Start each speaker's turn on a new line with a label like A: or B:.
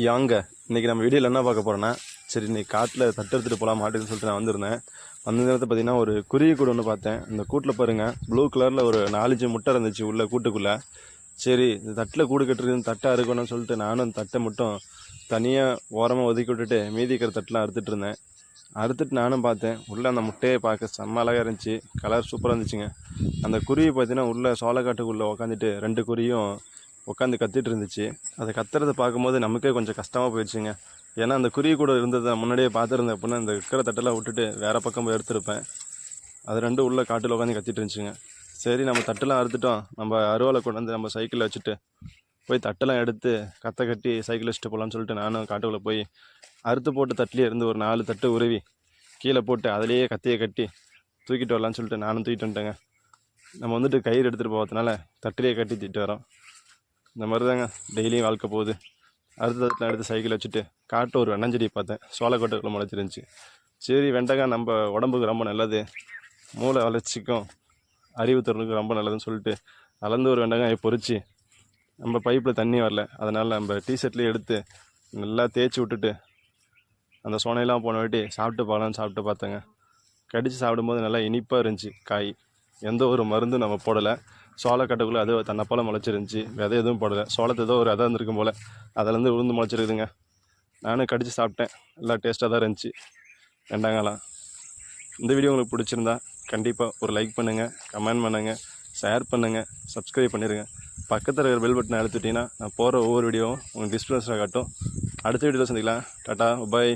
A: யாங்க? இன்னைக்கு நம்ம வீடியோவில் என்ன பார்க்க போகிறேன்னா சரி இன்றைக்கி காட்டில் தட்டு எடுத்துகிட்டு போகலாம் மாட்டுன்னு சொல்லிட்டு நான் வந்திருந்தேன். வந்த நேரத்தை பார்த்தீங்கன்னா ஒரு குருவி கூடு ஒன்று பார்த்தேன். இந்த கூட்டில் பாருங்க ப்ளூ கலரில் ஒரு நாலஞ்சு முட்டை இருந்துச்சு உள்ள கூட்டுக்குள்ளே. சரி இந்த தட்டில் கூடு கட்டுறது தட்டாக இருக்கணும்னு சொல்லிட்டு நானும் அந்த தட்டை மட்டும் தனியாக ஓரமாக ஒதுக்கி விட்டுட்டு மீதி இருக்கிற தட்டெலாம் அறுத்துட்டு இருந்தேன். அறுத்துட்டு நானும் பார்த்தேன் உள்ளே அந்த முட்டையை பார்க்க செம்ம அழகாக இருந்துச்சு கலர் சூப்பராக இருந்துச்சுங்க. அந்த குருவி பார்த்தீங்கன்னா உள்ளே சோளக்காட்டுக்குள்ளே உட்காந்துட்டு ரெண்டு குருவியும் உட்காந்து கத்திட்டு இருந்துச்சு. அதை கத்துறதை பார்க்கும்போது நமக்கே கொஞ்சம் கஷ்டமாக போயிடுச்சுங்க. ஏன்னா அந்த குருவி கூட இருந்ததை முன்னாடியே பார்த்துருந்தேன். அப்படின்னா இந்த இருக்கிற தட்டெல்லாம் விட்டுட்டு வேற பக்கம் போய் எடுத்திருப்பேன். அது ரெண்டும் உள்ளே காட்டில் உட்காந்து கத்திட்டு இருந்துச்சுங்க. சரி நம்ம தட்டெல்லாம் அறுத்துட்டோம். நம்ம அருவாலை கொண்டு வந்து நம்ம சைக்கிளில் வச்சுட்டு போய் தட்டெல்லாம் எடுத்து கத்தை கட்டி சைக்கிள் வச்சுட்டு போகலான்னு சொல்லிட்டு நானும் காட்டுக்குள்ளே போய் அறுத்து போட்டு தட்டிலே இருந்து ஒரு நாலு தட்டு உருவி கீழே போட்டு அதுலேயே கத்தியை கட்டி தூக்கிட்டு வரலான்னு சொல்லிட்டு நானும் தூக்கிட்டு வந்துட்டேங்க. நம்ம வந்துட்டு கயிறு எடுத்துகிட்டு போகிறதுனால தட்டிலே கட்டி தூக்கிட்டு வரோம். இந்த மாதிரி தாங்க டெய்லியும் வாழ்க்கை போகுது. அடுத்த தட்டில் எடுத்து சைக்கிள் வச்சுட்டு காட்டு ஒரு வெண்ணஞ்செடி பார்த்தேன். சோளக்கோட்டைக்குள்ள முளைச்சிருந்துச்சு. சரி வெண்டைக்காய் நம்ம உடம்புக்கு ரொம்ப நல்லது. மூளை வளர்ச்சிக்கும் அறிவுத்திறனுக்கும் ரொம்ப நல்லதுன்னு சொல்லிட்டு அளந்து ஒரு வெண்டைக்காயை பொறிச்சு நம்ம பைப்பில் தண்ணி வரல. அதனால் நம்ம டீஷர்ட்லேயே எடுத்து நல்லா தேய்ச்சி விட்டுட்டு அந்த சோனையெல்லாம் போன வாட்டி சாப்பிட்டு பார்க்கலான்னு சாப்பிட்டு பார்த்தேங்க. கடித்து சாப்பிடும்போது நல்லா இனிப்பாக இருந்துச்சு காய். எந்த ஒரு மருந்தும் நம்ம போடலை. சோளக்கட்டைக்குள்ளே அது தன்னை போல் முளைச்சிருந்துச்சி. விதை எதுவும் போடலை. சோளத்தை ஏதோ ஒரு விதை இருந்திருக்கும் போல். அதுலேருந்து உளுந்து முளைச்சிருக்குதுங்க. நானும் கடித்து சாப்பிட்டேன். எல்லாம் டேஸ்ட்டாக தான் இருந்துச்சு. ரெண்டாங்காலம் இந்த வீடியோ உங்களுக்கு பிடிச்சிருந்தா கண்டிப்பாக ஒரு லைக் பண்ணுங்கள் கமெண்ட் பண்ணுங்கள் ஷேர் பண்ணுங்கள் சப்ஸ்கிரைப் பண்ணிடுங்க பக்கத்தில் இருக்கிற பெல் பட்டனை அழுத்திட்டீங்கன்னா நான் போகிற ஒவ்வொரு வீடியோவும் உங்களுக்கு டிஸ்பிளேஸில் காட்டும். அடுத்த வீடியோவில் சந்திக்கலாம். டாட்டா பாய்